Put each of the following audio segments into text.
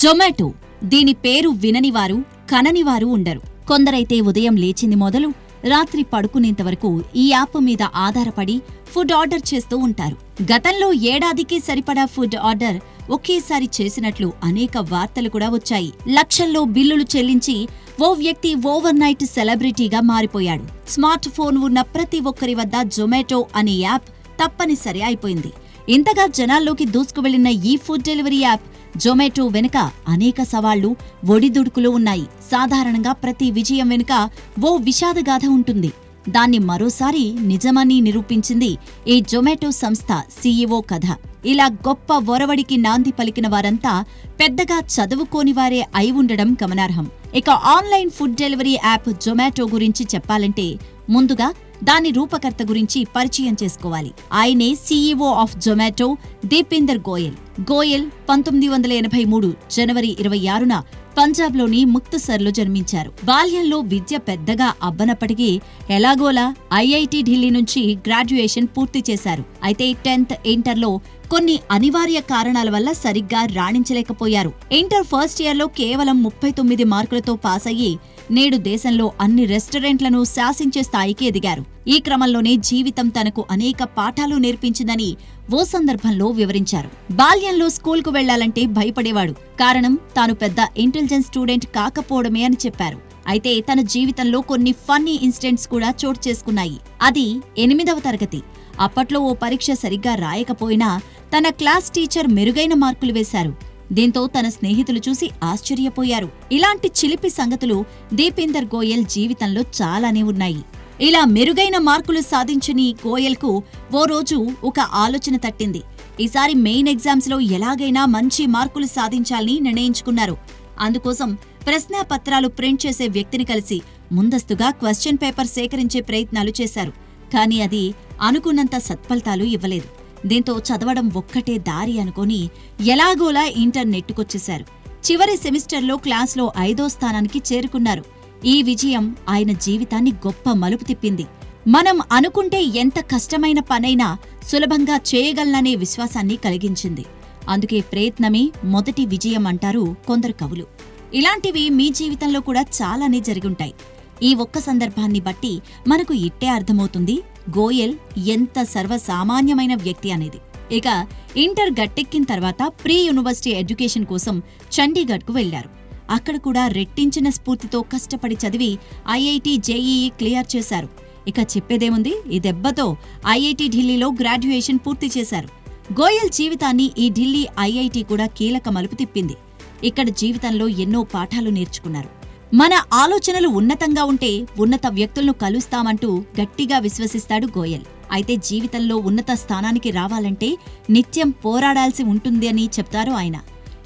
జొమాటో. దీని పేరు విననివారు కననివారు ఉండరు. కొందరైతే ఉదయం లేచింది మొదలు రాత్రి పడుకునేంత వరకు ఈ యాప్ మీద ఆధారపడి ఫుడ్ ఆర్డర్ చేస్తూ ఉంటారు. గతంలో ఏడాదికి సరిపడా ఫుడ్ ఆర్డర్ ఒకేసారి చేసినట్లు అనేక వార్తలు కూడా వచ్చాయి. లక్షల్లో బిల్లులు చెల్లించి ఓ వ్యక్తి ఓవర్ నైట్ సెలబ్రిటీగా మారిపోయాడు. స్మార్ట్ ఫోన్ ఉన్న ప్రతి ఒక్కరి వద్ద జొమాటో అనే యాప్ తప్పనిసరి అయిపోయింది. ఇంతగా జనాల్లోకి దూసుకువెళ్ళిన ఈ ఫుడ్ డెలివరీ యాప్ జొమాటో వెనుక అనేక సవాళ్ళు ఒడిదుడుకులు ఉన్నాయి. సాధారణంగా ప్రతి విజయం వెనుక ఓ విషాదగాథ ఉంటుంది. దాన్ని మరోసారి నిజమని నిరూపించింది ఈ జొమాటో సంస్థ సీఈఓ కథ. ఇలా గొప్ప ఒరవడికి నాంది పలికిన వారంతా పెద్దగా చదువుకోని వారే అయి ఉండడం గమనార్హం. ఇక online food delivery app Zomato గురించి చెప్పాలంటే ముందుగా దాని రూపకర్త గురించి పరిచయం చేసుకోవాలి. ఆయనే సీఈఓ ఆఫ్ జొమాటో దీపేందర్ గోయల్ గోయల్ పంతొమ్మిది వందల ఎనభై మూడు జనవరి ఇరవై ఆరున పంజాబ్లోని ముక్తసర్లో జన్మించారు. బాల్యంలో విద్య పెద్దగా అబ్బనప్పటికీ ఎలాగోలా ఐఐటి ఢిల్లీ నుంచి గ్రాడ్యుయేషన్ పూర్తి చేశారు. అయితే టెన్త్ ఇంటర్లో కొన్ని అనివార్య కారణాల వల్ల సరిగ్గా రాణించలేకపోయారు. ఇంటర్ ఫస్ట్ ఇయర్లో కేవలం ముప్పై తొమ్మిది మార్కులతో పాస్ అయ్యి నేడు దేశంలో అన్ని రెస్టారెంట్లను శాసించే స్థాయికి ఎదిగారు. ఈ క్రమంలోనే జీవితం తనకు అనేక పాఠాలు నేర్పించిందని ఓ సందర్భంలో వివరించారు. బాల్యంలో స్కూల్కు వెళ్ళాలంటే భయపడేవాడు. కారణం తాను పెద్ద ఇంటెలిజెన్స్ స్టూడెంట్ కాకపోవడమే అని చెప్పారు. అయితే తన జీవితంలో కొన్ని ఫన్నీ ఇన్సిడెంట్స్ కూడా చోటు చేసుకున్నాయి. అది ఎనిమిదవ తరగతి. అప్పట్లో ఓ పరీక్ష సరిగ్గా రాయకపోయినా తన క్లాస్ టీచర్ మెరుగైన మార్కులు వేశారు. దీంతో తన స్నేహితులు చూసి ఆశ్చర్యపోయారు. ఇలాంటి చిలిపి సంగతులు దీపేందర్ గోయల్ జీవితంలో చాలానే ఉన్నాయి. ఇలా మెరుగైన మార్కులు సాధించని గోయల్కు ఓ రోజు ఒక ఆలోచన తట్టింది. ఈసారి మెయిన్ ఎగ్జామ్స్లో ఎలాగైనా మంచి మార్కులు సాధించాలని నిర్ణయించుకున్నారు. అందుకోసం ప్రశ్నాపత్రాలు ప్రింట్ చేసే వ్యక్తిని కలిసి ముందస్తుగా క్వశ్చన్ పేపర్ సేకరించే ప్రయత్నాలు చేశారు. కానీ అది అనుకున్నంత సత్ఫలితాలు ఇవ్వలేదు. దీంతో చదవడం ఒక్కటే దారి అనుకొని ఎలాగోలా ఇంటర్ నెట్టుకొచ్చేశారు చివరి సెమిస్టర్లో క్లాస్లో ఐదో స్థానానికి చేరుకున్నారు. ఈ విజయం ఆయన జీవితాన్ని గొప్ప మలుపు తిప్పింది. మనం అనుకుంటే ఎంత కష్టమైన పనైనా సులభంగా చేయగలననే విశ్వాసాన్ని కలిగించింది. అందుకే ప్రయత్నమే మొదటి విజయం అంటారు కొందరు కవులు. ఇలాంటివి మీ జీవితంలో కూడా చాలానే జరుగుంటాయి ఈ ఒక్క సందర్భాన్ని బట్టి మనకు ఇట్టే అర్థమవుతుంది గోయల్ ఎంత సర్వసామాన్యమైన వ్యక్తి అనేది. ఇక ఇంటర్ గట్టెక్కిన తర్వాత ప్రీ యూనివర్సిటీ ఎడ్యుకేషన్ కోసం చండీగఢ్కు వెళ్ళారు అక్కడ కూడా రెట్టించిన స్ఫూర్తితో కష్టపడి చదివి ఐఐటి జేఈఈ క్లియర్ చేశారు. ఇక చెప్పేదేముంది? ఈ దెబ్బతో ఐఐటి ఢిల్లీలో గ్రాడ్యుయేషన్ పూర్తి చేశారు. గోయల్ జీవితాన్ని ఈ ఢిల్లీ ఐఐటి కూడా కీలక మలుపు తిప్పింది. ఇక్కడ జీవితంలో ఎన్నో పాఠాలు నేర్చుకున్నారు. మన ఆలోచనలు ఉన్నతంగా ఉంటే ఉన్నత వ్యక్తులను కలుస్తామంటూ గట్టిగా విశ్వసిస్తాడు గోయల్. అయితే జీవితంలో ఉన్నత స్థానానికి రావాలంటే నిత్యం పోరాడాల్సి ఉంటుంది అని చెప్తారు ఆయన.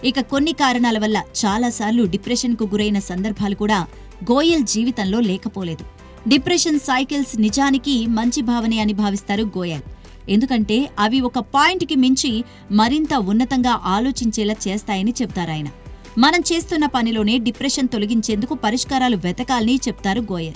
ఇక కొన్ని కారణాల వల్ల చాలాసార్లు డిప్రెషన్కు గురైన సందర్భాలు కూడా గోయల్ జీవితంలో లేకపోలేదు. డిప్రెషన్ సైకిల్స్ నిజానికి మంచి భావనే అని భావిస్తారు గోయల్. ఎందుకంటే అవి ఒక పాయింట్కి మించి మరింత ఉన్నతంగా ఆలోచించేలా చేస్తాయని చెప్తారాయన. మనం చేస్తున్న పనిలోనే డిప్రెషన్ తొలగించేందుకు పరిష్కారాలు వెతకాలని చెప్తారు గోయల్.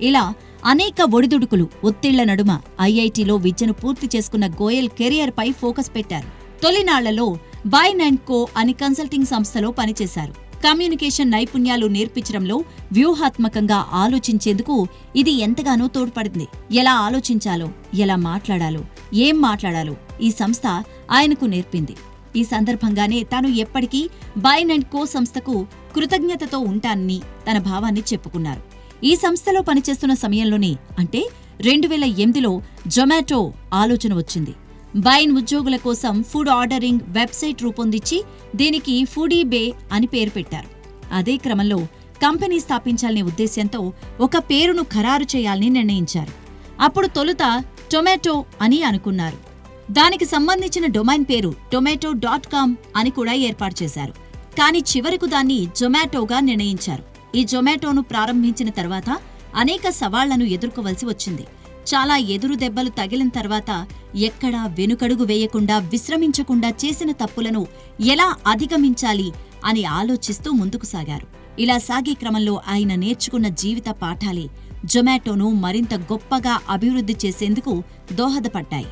ఇలా అనేక ఒడిదుడుకులు ఒత్తిళ్ళ నడుమ ఐఐటిలో విద్యను పూర్తి చేసుకున్న గోయల్ కెరియర్పై ఫోకస్ పెట్టారు. తొలినాళ్ళలో బైన్ అండ్ కో అని కన్సల్టింగ్ సంస్థలో పనిచేశారు. కమ్యూనికేషన్ నైపుణ్యాలు నేర్పించడంలో వ్యూహాత్మకంగా ఆలోచించేందుకు ఇది ఎంతగానో తోడ్పడింది. ఎలా ఆలోచించాలో ఎలా మాట్లాడాలో ఏం మాట్లాడాలో ఈ సంస్థ ఆయనకు నేర్పింది. ఈ సందర్భంగానే తాను ఎప్పటికీ బైన్ అండ్ కో సంస్థకు కృతజ్ఞతతో ఉంటానని తన భావాన్ని చెప్పుకున్నారు. ఈ సంస్థలో పనిచేస్తున్న సమయంలోనే అంటే రెండు వేల ఎనిమిదిలో జొమాటో ఆలోచన వచ్చింది. బైన్ ఉద్యోగుల కోసం ఫుడ్ ఆర్డరింగ్ వెబ్సైట్ రూపొందించి దీనికి ఫుడీ బే అని పేరు పెట్టారు. అదే క్రమంలో కంపెనీ స్థాపించాలనే ఉద్దేశ్యంతో ఒక పేరును ఖరారు చేయాలని నిర్ణయించారు. అప్పుడు తొలుత టొమాటో అని అనుకున్నారు. దానికి సంబంధించిన డొమైన్ పేరు టొమాటో డాట్ కామ్ అని కూడా ఏర్పాటు చేశారు. కానీ చివరకు దాన్ని జొమాటోగా నిర్ణయించారు. ఈ జొమాటోను ప్రారంభించిన తర్వాత అనేక సవాళ్ళను ఎదుర్కోవలసి వచ్చింది. చాలా ఎదురు దెబ్బలు తగిలిన తర్వాత ఎక్కడా వెనుకడుగు వేయకుండా విశ్రమించకుండా చేసిన తప్పులను ఎలా అధిగమించాలి అని ఆలోచిస్తూ ముందుకు సాగారు. ఇలా సాగే క్రమంలో ఆయన నేర్చుకున్న జీవిత పాఠాలే జొమాటోను మరింత గొప్పగా అభివృద్ధి చేసేందుకు దోహదపడ్డాయి.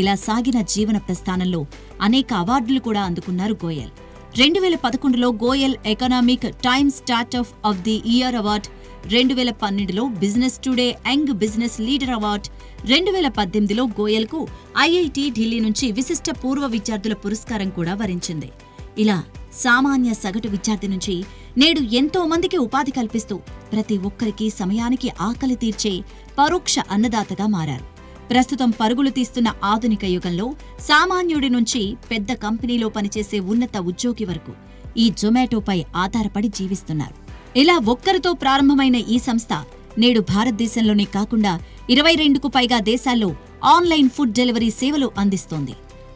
ఇలా సాగిన జీవన ప్రస్థానంలో అనేక అవార్డులు కూడా అందుకున్నారు గోయల్. రెండు వేల పదకొండులో Goyal Economic Times startup of the year award రెండు వేల పన్నెండులో Business Today young business leader award రెండు వేల పద్దెనిమిదిలో గోయల్కు ఐఐటి ఢిల్లీ నుంచి విశిష్ట పూర్వ విద్యార్థుల పురస్కారం కూడా వరించింది. ఇలా సామాన్య సగటు విద్యార్థి నుంచి నేడు ఎంతో మందికి ఉపాధి కల్పిస్తూ ప్రతి ఒక్కరికి సమయానికి ఆకలి తీర్చే పరోక్ష అన్నదాతగా మారారు. ప్రస్తుతం పరుగులు తీస్తున్న ఆధునిక యుగంలో సామాన్యుడి నుంచి పెద్ద కంపెనీలో పనిచేసే ఉన్నత ఉద్యోగి వరకు ఈ జొమాటోపై ఆధారపడి జీవిస్తున్నారు. ఇలా ఒక్కరితో ప్రారంభమైన ఈ సంస్థ నేడు భారతదేశంలోనే కాకుండా ఇరవై రెండుకు పైగా దేశాల్లో ఆన్లైన్ ఫుడ్ డెలివరీ సేవలు అందిస్తోంది.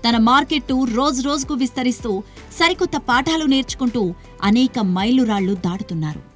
తన మార్కెట్టు రోజు రోజుకు విస్తరిస్తూ సరికొత్త పాఠాలు నేర్చుకుంటూ అనేక మైలురాళ్ళు దాటుతున్నారు.